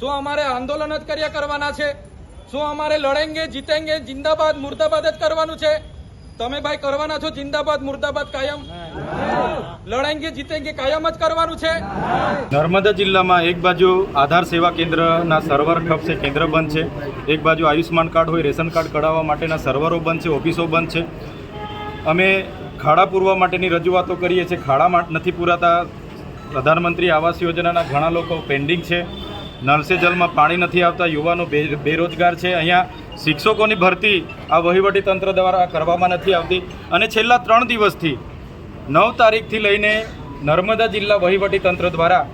શું અમારે આંદોલન જ કર્યા કરવાના છે? શું અમારે લડેંગે, જીતેંગે, જિંદાબાદ, મુર્દાબાદ જ કરવાનું છે? તમે ભાઈ કરવાના છો જિંદાબાદ, મુર્દાબાદ કાયમ? લડેંગે, જીતેંગે કાયમ જ કરવાનું છે? નર્મદા જિલ્લામાં એક બાજુ આધાર સેવા કેન્દ્રના સર્વર ઠપ છે, કેન્દ્ર બંધ છે. એક બાજુ આયુષ્માન કાર્ડ હોય, રેશન કાર્ડ કઢાવવા માટેના સર્વરો બંધ છે, ઓફિસો બંધ છે. અમે ખાડા પૂરવા માટેની રજૂઆતો કરીએ છીએ. ખાડા નથી પૂરાતા પ્રધાનમંત્રી આવાસ યોજનાના ઘણા લોકો પેન્ડિંગ છે. નળ સે જલમાં પાણી નથી આવતા, યુવાનો બેરોજગાર છે. અહીંયા શિક્ષકોની ભરતી આ વહીવટી તંત્ર દ્વારા કરવામાં નથી આવતી. અને છેલ્લા ત્રણ દિવસથી, નવ તારીખથી લઈને નર્મદા જિલ્લા વહીવટી તંત્ર દ્વારા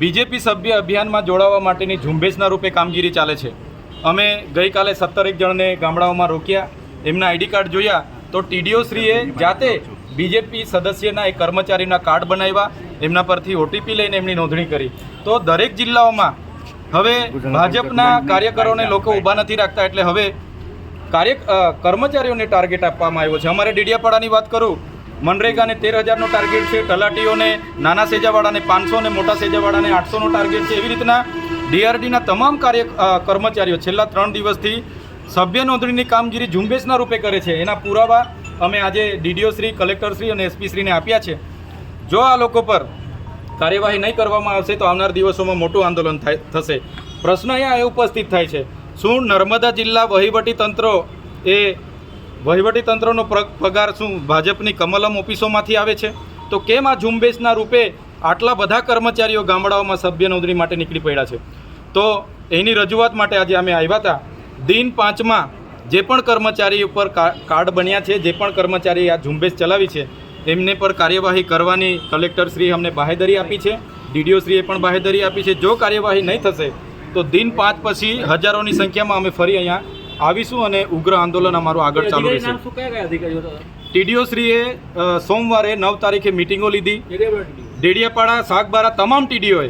બીજેપી સભ્ય અભિયાનમાં જોડાવા માટેની ઝુંબેશના રૂપે કામગીરી ચાલે છે. અમે ગઈકાલે સત્તરેક જણને ગામડાઓમાં રોક્યા. એમના આઈડી કાર્ડ જોયા. તો ટીડીઓ શ્રીએ જાતે બીજેપી સદસ્યના એક કર્મચારીના કાર્ડ બનાવ્યા. એમના પરથી ઓટીપી લઈને એમની નોંધણી કરી. તો દરેક જિલ્લાઓમાં હવે ભાજપના કાર્યકરોને લોકો ઊભા નથી રાખતા એટલે હવે કાર્ય કર્મચારીઓને ટાર્ગેટ આપવામાં આવ્યો છે. અમારે ડેડિયાપાડાની વાત કરું મનરેગાને તેર હજારનો ટાર્ગેટ છે તલાટીઓને નાના સેજાવાળાને પાંચસો ને મોટા સેજાવાળાને આઠસોનો ટાર્ગેટ છે. એવી રીતના ડીઆરડીના તમામ કાર્ય કર્મચારીઓ છેલ્લા ત્રણ દિવસથી સભ્ય નોંધણીની કામગીરી ઝુંબેશના રૂપે કરે છે. એના પુરાવા અમે આજે ડીડીઓ શ્રી કલેક્ટર શ્રી અને એસપી શ્રીને આપ્યા છે. જો આ લોકો પર કાર્યવાહી નહીં કરવામાં આવશે તો આવનાર દિવસોમાં મોટું આંદોલન થાય, થશે. પ્રશ્ન અહીંયા એ ઉપસ્થિત થાય છે. શું નર્મદા જિલ્લા વહીવટી તંત્રો એ, વહીવટી તંત્રનો પગાર શું ભાજપની કમલમ ઓફિસોમાંથી આવે છે? તો કેમ આ ઝુંબેશના રૂપે આટલા બધા કર્મચારીઓ ગામડાઓમાં સભ્ય નોંધણી માટે નીકળી પડ્યા છે? તો એની રજૂઆત માટે આજે અમે આવ્યા હતા. દિન પાંચમાં જે પણ કર્મચારી ઉપર કાર્ડ બન્યા છે, જે પણ કર્મચારી આ ઝુંબેશ ચલાવી છે એમને પર કાર્યવાહી કરવાની કલેક્ટર શ્રી અમને બાહેધરી આપી છે ડીડીઓ શ્રીએ પણ બાહેધરી આપી છે. જો કાર્યવાહી નહીં થશે તો દિન પાંચ પછી હજારોની સંખ્યામાં અમે ફરી અહીંયા આવીશું અને ઉગ્ર આંદોલન અમારું આગળ ચાલુ રહેશે. ટીડીઓ શ્રીએ સોમવારે નવ તારીખે મિટિંગો લીધી. ડેડિયાપાડા શાકબારા તમામ ટીડીઓએ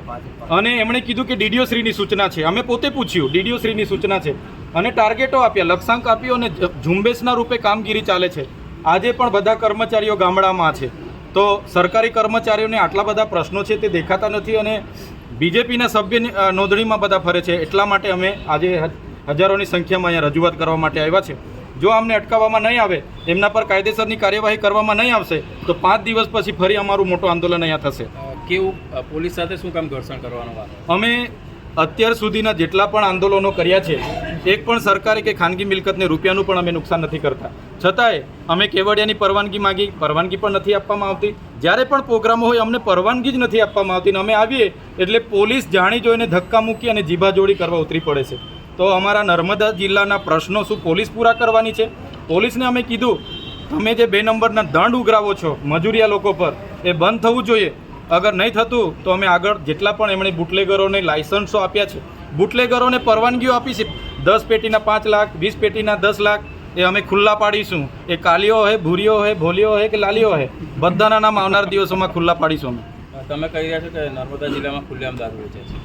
અને એમણે કીધું કે ડીડીઓ શ્રીની સૂચના છે. અમે પોતે પૂછ્યું ડીડીઓ શ્રીની સૂચના છે. અને ટાર્ગેટો આપ્યા લક્ષ્યાંક આપ્યો અને ઝુંબેશના રૂપે કામગીરી ચાલે છે. આજે પણ બધા કર્મચારીઓ ગામડામાં છે. તો સરકારી કર્મચારીઓને આટલા બધા પ્રશ્નો છે તે દેખાતા નથી અને બીજેપીના સભ્યની નોંધણીમાં બધા ફરે છે. એટલા માટે અમે આજે હજ- હજારોની સંખ્યામાં અહીંયા રજૂઆત કરવા માટે આવ્યા છે. જો અમને અટકાવવામાં નહીં આવે એમના પર કાયદેસરની કાર્યવાહી કરવામાં નહીં આવશે તો પાંચ દિવસ પછી ફરી અમારું મોટું આંદોલન અહીંયા થશે. કેવું પોલીસ સાથે શું કામ ઘર્ષણ કરવાનું અમે અત્યાર સુધીના જેટલા પણ આંદોલનો કર્યા છે એક પણ સરકારી કે ખાનગી મિલકતને રૂપિયાનું પણ અમે નુકસાન નથી કરતા. છતાંય અમે કેવડિયાની પરવાનગી માગી, પરવાનગી પણ નથી આપવામાં આવતી. જ્યારે પણ પ્રોગ્રામો હોય, અમને પરવાનગી જ નથી આપવામાં આવતી અને અમે આવીએ એટલે પોલીસ જાણી જોઈને ધક્કા મૂકી અને જીભાજોડી કરવા ઉતરી પડે છે. તો અમારા નર્મદા જિલ્લાના પ્રશ્નો શું પોલીસ પૂરા કરવાની છે? પોલીસને અમે કીધું, તમે જે બે નંબરના દંડ ઉઘરાવો છો મજૂરિયા લોકો પર, એ બંધ થવું જોઈએ. અગર નહીં થતું, તો અમે આગળ જેટલા પણ એમણે બુટલેગરોને લાયસન્સો આપ્યા છે, બુટલેગરોને પરવાનગીઓ આપી છે. દસ પેટીના પાંચ લાખ, વીસ પેટીના દસ લાખ એ અમે ખુલ્લા પાડીશું. એ કાલીઓ હોય ભૂરીઓ હોય ભોલીઓ હોય કે લાલીઓ હોય બધાના નામ આવનાર દિવસોમાં ખુલ્લા પાડીશું અમે. તમે કહી રહ્યા છો કે નર્મદા જિલ્લામાં ખુલ્લેઆમ દારૂ વેચે છે.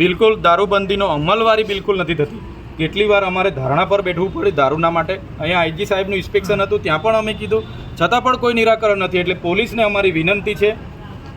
બિલકુલ દારૂબંધીનો અમલવારી બિલકુલ નથી થતી. કેટલી વાર અમારે ધારણા પર બેઠવું પડે દારૂના માટે. અહીંયા આઈજી સાહેબનું ઇન્સ્પેક્શન હતું ત્યાં પણ અમે કીધું. છતાં પણ કોઈ નિરાકરણ નથી એટલે પોલીસને અમારી વિનંતી છે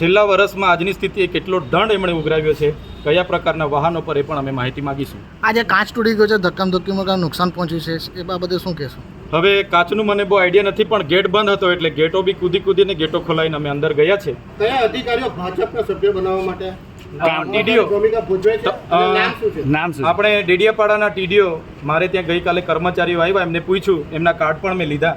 છેલ્લા વર્ષમાં આજની સ્થિતિએ કેટલો દંડ એમણે ઉઘરાવ્યો છે કયા પ્રકારના વાહનો પર એ પણ અમે માહિતી માગીશું. આજે કાચ તૂટી ગયો છે ધક્કમ ધક્કીમાં કાંઈ નુકસાન પહોંચ્યું છે એ બાબતે શું કહેશું? હવે કાચનું મને બહુ આઈડિયા નથી પણ ગેટ બંધ હતો એટલે ગેટો બી કૂદી કૂદીને ગેટો ખોલાવીને અમે અંદર ગયા છે. કયા અધિકારીઓ ભાજપના સભ્ય બનાવવા માટે? ટીડીઓ ભૂમિકા ભજવે છે. અ, અને નામ શું છે? નામ શું આપણે ડેડિયાપાડાના ટીડીઓ મારે ત્યાં ગઈકાલે કર્મચારીઓ આવ્યા એમને પૂછ્યું એમના કાર્ડ પણ મેં લીધા.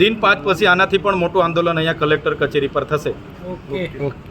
દિન પાંચ પછી આનાથી પણ મોટું આંદોલન અહીંયા કલેક્ટર કચેરી પર થશે. ઓકે.